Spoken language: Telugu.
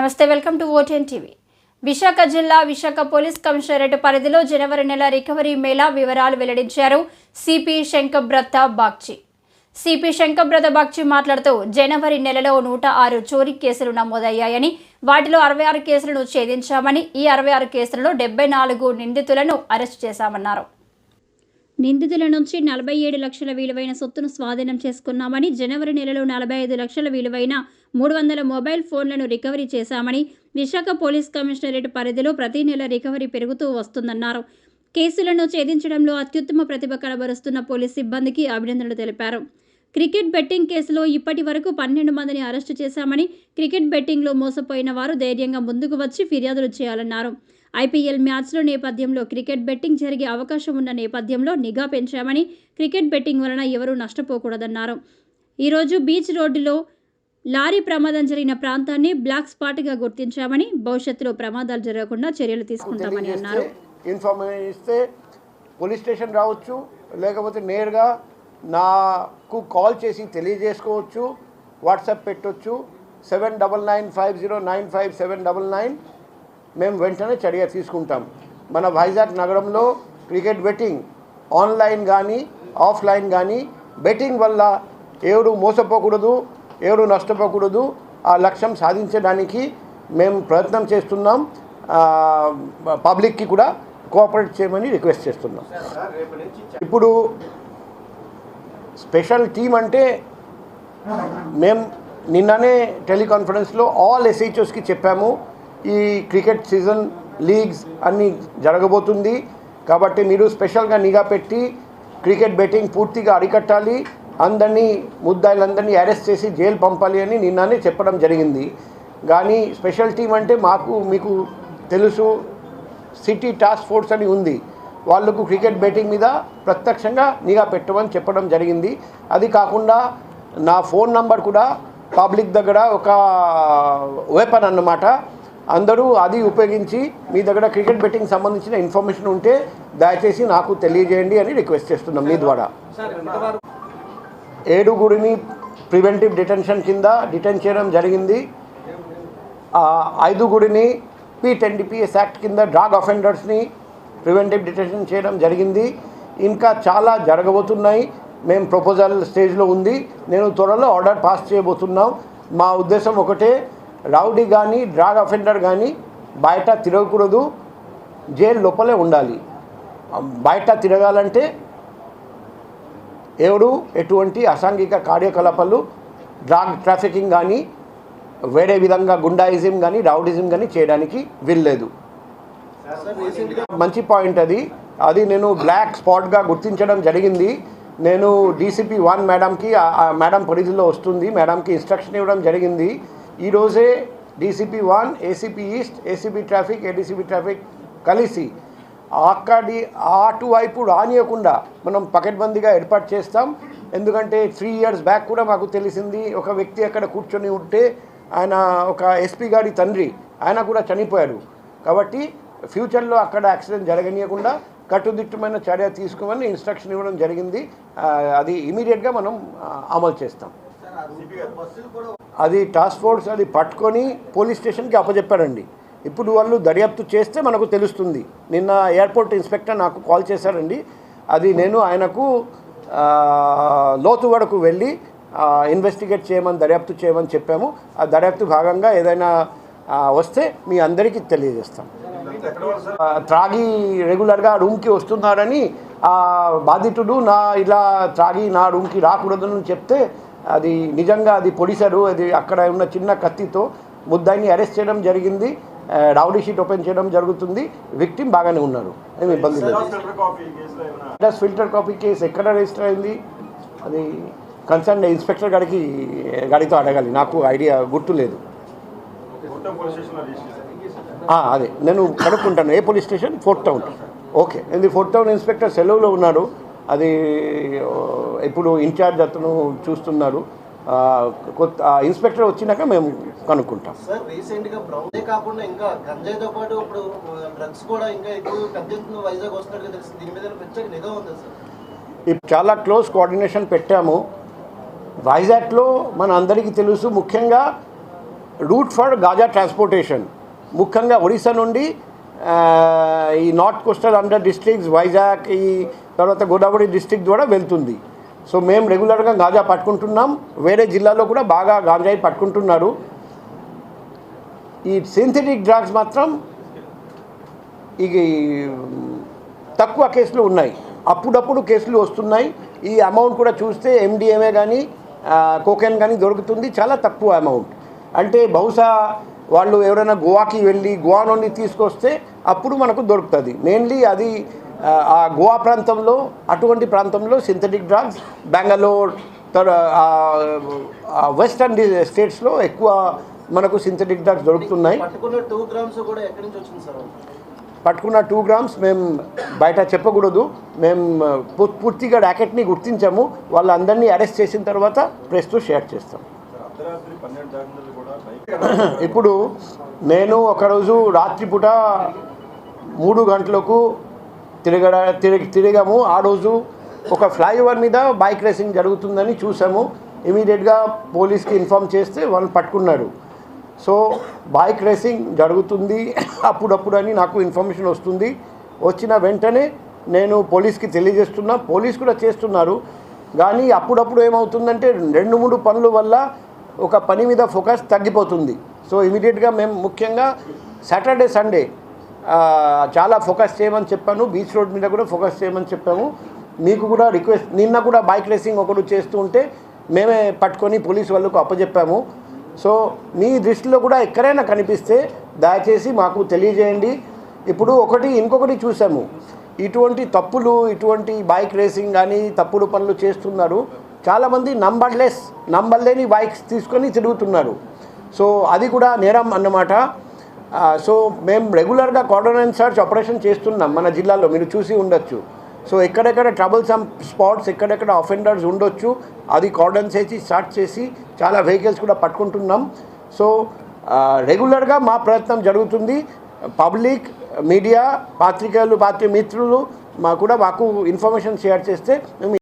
నమస్తే welcome to OTN TV. Visakha జిల్లా విశాఖ పోలీస్ కమిషనరేట్ పరిధిలో జనవరి నెల రికవరీ మేళా వివరాలు వెల్లడించారు సిపి శంకబ్రత బాగ్చి. సిపి శంకబ్రత బాగ్చి మాట్లాడుతూ జనవరి నెలలో నూట ఆరు చోరీ కేసులు నమోదయ్యాయని వాటిలో అరవై ఆరు కేసులను ఛేదించామని ఈ అరవై ఆరు కేసులలో డెబ్బై నాలుగు నిందితులను అరెస్ట్ చేశామన్నారు. నిందితుల నుంచి నలభై ఏడు లక్షల విలువైన సొత్తును స్వాధీనం చేసుకున్నామని జనవరి నెలలో నలభై ఐదు లక్షల విలువైన మూడు వందల మొబైల్ ఫోన్లను రికవరీ చేశామని విశాఖ పోలీస్ కమిషనరేట్ పరిధిలో ప్రతి నెల రికవరీ పెరుగుతూ వస్తుందన్నారు. కేసులను ఛేదించడంలో అత్యుత్తమ ప్రతిభ కనబరుస్తున్న పోలీస్ సిబ్బందికి అభినందనలు తెలిపారు. క్రికెట్ బెట్టింగ్ కేసులో ఇప్పటి వరకు పన్నెండు మందిని అరెస్టు చేశామని క్రికెట్ బెట్టింగ్లో మోసపోయిన వారు ధైర్యంగా ముందుకు వచ్చి ఫిర్యాదులు చేయాలన్నారు. ఐపీఎల్ మ్యాచ్ల నేపథ్యంలో క్రికెట్ బెట్టింగ్ జరిగే అవకాశం ఉన్న నేపథ్యంలో నిఘా పెంచామని క్రికెట్ బెట్టింగ్ వలన ఎవరూ నష్టపోకూడదన్నారు. ఈరోజు బీచ్ రోడ్డులో లారీ ప్రమాదం జరిగిన ప్రాంతాన్ని బ్లాక్ స్పాట్గా గుర్తించామని భవిష్యత్తులో ప్రమాదాలు జరగకుండా చర్యలు తీసుకుంటామని అన్నారు. ఇన్ఫర్మేషన్ ఇస్తే పోలీస్ స్టేషన్ రావచ్చు లేకపోతే నేరుగా నాకు కాల్ చేసి తెలియజేసుకోవచ్చు వాట్సాప్ పెట్టొచ్చు seven double nine five zero nine five seven double nine మేము వెంటనే చర్య తీసుకుంటాం. మన వైజాగ్ నగరంలో క్రికెట్ బెట్టింగ్ ఆన్లైన్ కానీ ఆఫ్లైన్ కానీ బెట్టింగ్ వల్ల ఎవరు మోసపోకూడదు ఎవరు నష్టపోకూడదు ఆ లక్ష్యం సాధించడానికి మేము ప్రయత్నం చేస్తున్నాం. పబ్లిక్కి కూడా కోఆపరేట్ చేయమని రిక్వెస్ట్ చేస్తున్నాం. ఇప్పుడు స్పెషల్ టీం అంటే మేము నిన్ననే టెలికాన్ఫరెన్స్లో ఆల్ ఎస్హెచ్ఓస్కి చెప్పాము. ఈ క్రికెట్ సీజన్ లీగ్స్ అన్నీ జరగబోతుంది. కాబట్టి మీరు స్పెషల్గా నిఘా పెట్టి క్రికెట్ బెట్టింగ్ పూర్తిగా అరికట్టాలి. అందరినీ ముద్దాయిలందరినీ అరెస్ట్ చేసి జైలు పంపాలి అని నిన్ననే చెప్పడం జరిగింది. కానీ స్పెషల్ టీం అంటే మాకు మీకు తెలుసు. సిటీ టాస్క్ ఫోర్స్ అని ఉంది. వాళ్ళకు క్రికెట్ బెట్టింగ్ మీద ప్రత్యక్షంగా నిఘా పెట్టమని చెప్పడం జరిగింది. అది కాకుండా నా ఫోన్ నంబర్ కూడా పబ్లిక్ దగ్గర ఒక వెపన్ అన్నమాట. అందరూ అది ఉపయోగించి మీ దగ్గర క్రికెట్ బెట్టింగ్ సంబంధించిన ఇన్ఫర్మేషన్ ఉంటే దయచేసి నాకు తెలియజేయండి అని రిక్వెస్ట్ చేస్తున్నాం మీ ద్వారా. ఏడుగురిని ప్రివెంటివ్ డిటెన్షన్ కింద డిటెన్ చేయడం జరిగింది. ఐదుగురిని పి టెన్ డిపిఎస్ యాక్ట్ కింద డ్రాగ్ అఫెండర్స్ని ప్రివెంటివ్ డిటెన్షన్ చేయడం జరిగింది. ఇంకా చాలా జరగబోతున్నాయి. మేము ప్రపోజల్ స్టేజ్లో ఉంది. నేను త్వరలో ఆర్డర్ పాస్ చేయబోతున్నాం. మా ఉద్దేశం ఒకటే రౌడీ కానీ డ్రాగ్ అఫెండర్ కానీ బయట తిరగకూడదు. జైలు లోపలే ఉండాలి. బయట తిరగాలంటే ఎవడు ఎటువంటి అసాంఘిక కార్యకలాపాలు డ్రాగ్ ట్రాఫికింగ్ కానీ వేరే విధంగా గుండాయిజం కానీ రౌడిజం కానీ చేయడానికి వీల్లేదు. మంచి పాయింట్ అది. అది నేను బ్లాక్ స్పాట్గా గుర్తించడం జరిగింది. నేను డీసీపీ వన్ మేడంకి మేడం పరిధిలో వస్తుంది. మేడంకి ఇన్స్ట్రక్షన్ ఇవ్వడం జరిగింది. ఈరోజే DCP one ACP east ACP traffic ADCP traffic కలిసి అక్కడి అటువైపు రానియకుండా మనం పకడ్బందీగా ఏర్పాటు చేస్తాం. ఎందుకంటే త్రీ ఇయర్స్ బ్యాక్ కూడా మాకు తెలిసింది ఒక వ్యక్తి అక్కడ కూర్చొని ఉంటే ఆయన ఒక ఎస్పీ గారి తండ్రి ఆయన కూడా చనిపోయాడు. కాబట్టి ఫ్యూచర్లో అక్కడ యాక్సిడెంట్ జరగనీయకుండా కట్టుదిట్టమైన చర్య తీసుకోమని ఇన్స్ట్రక్షన్ ఇవ్వడం జరిగింది. అది ఇమీడియట్గా మనం అమలు చేస్తాం. అది టాస్క్ ఫోర్స్ అది పట్టుకొని పోలీస్ స్టేషన్కి అప్పచెప్పాడండి ఇప్పుడు వాళ్ళు దర్యాప్తు చేస్తే మనకు తెలుస్తుంది. నిన్న ఎయిర్పోర్ట్ ఇన్స్పెక్టర్ నాకు కాల్ చేశారండి అది నేను ఆయనకు లోతు వరకు వెళ్ళి ఇన్వెస్టిగేట్ చేయమని దర్యాప్తు చేయమని చెప్పాము. ఆ దర్యాప్తు భాగంగా ఏదైనా వస్తే మీ అందరికీ తెలియజేస్తాం. త్రాగి రెగ్యులర్గా రూమ్కి వస్తున్నారని ఆ బాధితుడు నా ఇలా త్రాగి నా రూమ్కి రాకూడదని చెప్తే అది నిజంగా అది పొడిశారు అది అక్కడ ఉన్న చిన్న కత్తితో ముద్దాయిని అరెస్ట్ చేయడం జరిగింది. రౌడీ షీట్ ఓపెన్ చేయడం జరుగుతుంది. విక్టిమ్ బాగానే ఉన్నారు. ఏమి ఇబ్బంది లేదు. ఫిల్టర్ కాపీ కేసు ఎక్కడ రిజిస్టర్ అయింది? అది కన్సర్న్ ఇన్స్పెక్టర్ గారికి గాడితో అడగాలి. నాకు ఐడియా గుర్తు లేదు. అదే. నేను కనుక్కుంటాను. ఏ police station? Fourth town. Okay. ఇది ఫోర్త్ టౌన్ ఇన్స్పెక్టర్ సెలవులో ఉన్నాడు. అది ఇప్పుడు ఇన్ఛార్జ్ అతను చూస్తున్నారు కొత్త ఇన్స్పెక్టర్ వచ్చినాక మేము కనుక్కుంటాం. సార్ రీసెంట్గా బ్రౌన్ కాకుండా ఇంకా గంజాయితో పాటు ఇప్పుడు డ్రగ్స్ కూడా ఇంకా ఎక్కువ పెద్ద వైజాగ్ వస్తున్నట్టుగా తెలిసింది దీని మీద ప్రత్యేక నిఘా ఉంది సార్ ఇప్పుడు చాలా క్లోజ్ కోఆర్డినేషన్ పెట్టాము. వైజాగ్లో మన అందరికీ తెలుసు ముఖ్యంగా రూట్ ఫర్ గాజా ట్రాన్స్పోర్టేషన్. ముఖ్యంగా ఒడిశా నుండి ఈ north coastal Andhra districts Vizag ఈ తర్వాత గోదావరి డిస్ట్రిక్ట్ ద్వారా వెళ్తుంది. సో మేము రెగ్యులర్గా గాంజా పట్టుకుంటున్నాం. వేరే జిల్లాలో కూడా బాగా గాంజాయి పట్టుకుంటున్నారు. ఈ సింథటిక్ డ్రగ్స్ మాత్రం ఇక తక్కువ కేసులు ఉన్నాయి. అప్పుడప్పుడు కేసులు వస్తున్నాయి. ఈ అమౌంట్ కూడా చూస్తే ఎండిఎంఏ కానీ కోకెన్ కానీ దొరుకుతుంది. చాలా తక్కువ అమౌంట్. అంటే బహుశా వాళ్ళు ఎవరైనా గోవాకి వెళ్ళి గోవా నుండి తీసుకొస్తే అప్పుడు మనకు దొరుకుతుంది. మెయిన్లీ అది ఆ, గోవా ప్రాంతంలో అటువంటి ప్రాంతంలో సింథటిక్ డ్రగ్స్ బెంగళూరు వెస్టర్న్ స్టేట్స్లో ఎక్కువ మనకు సింథటిక్ డ్రగ్స్ దొరుకుతున్నాయి. పట్టుకున్న టూ గ్రామ్స్ మేము బయట చెప్పకూడదు. మేము పూర్తిగా ర్యాకెట్ని గుర్తించాము. వాళ్ళందరినీ అరెస్ట్ చేసిన తర్వాత ప్రెస్తో షేర్ చేస్తాం. ఇప్పుడు నేను ఒకరోజు రాత్రిపూట మూడు గంటలకు తిరగడ తిరిగి తిరిగాము. ఆ రోజు ఒక ఫ్లైఓవర్ మీద బైక్ రేసింగ్ జరుగుతుందని చూసాము. ఇమీడియట్గా పోలీస్కి ఇన్ఫామ్ చేస్తే వాళ్ళు పట్టుకున్నారు. సో బైక్ రేసింగ్ జరుగుతుంది అప్పుడప్పుడు అని నాకు ఇన్ఫర్మేషన్ వస్తుంది. వచ్చిన వెంటనే నేను పోలీస్కి తెలియజేస్తున్నా. పోలీస్ కూడా చేస్తున్నారు. కానీ అప్పుడప్పుడు ఏమవుతుందంటే రెండు మూడు పనుల వల్ల ఒక పని మీద ఫోకస్ తగ్గిపోతుంది. సో ఇమీడియట్గా మేము ముఖ్యంగా సాటర్డే సండే చాలా ఫోకస్ చేయమని చెప్పాను. బీచ్ రోడ్ మీద కూడా ఫోకస్ చేయమని చెప్పాము. మీకు కూడా రిక్వెస్ట్ నిన్న కూడా బైక్ రేసింగ్ ఒకడు చేస్తూ ఉంటే మేమే పట్టుకొని పోలీస్ వాళ్ళకు అప్పచెప్పాము సో మీ దృష్టిలో కూడా ఎక్కడైనా కనిపిస్తే దయచేసి మాకు తెలియజేయండి. ఇప్పుడు ఒకటి ఇంకొకటి చూసాము. ఇటువంటి తప్పులు ఇటువంటి బైక్ రేసింగ్ కానీ తప్పుడు పనులు చేస్తున్నారు. చాలామంది నంబర్లెస్ నంబర్ లేని బైక్స్ తీసుకొని తిరుగుతున్నారు. సో అది కూడా నేరం అన్నమాట. సో మేము రెగ్యులర్గా కార్డోనెన్స్ సర్చ్ ఆపరేషన్ చేస్తున్నాం మన జిల్లాలో మీరు చూసి ఉండొచ్చు. సో ఎక్కడెక్కడ ట్రబుల్ సమ్ స్పాట్స్ ఎక్కడెక్కడ అఫెండర్స్ ఉండొచ్చు అది కార్డన్స్ వేసి స్టార్ట్ చేసి చాలా వెహికల్స్ కూడా పట్టుకుంటున్నాం. సో రెగ్యులర్గా మా ప్రయత్నం జరుగుతుంది. పబ్లిక్ మీడియా పాత్రికేయులు పాత్రిక మిత్రులు మా కూడా మాకు ఇన్ఫర్మేషన్ షేర్ చేస్తే మేము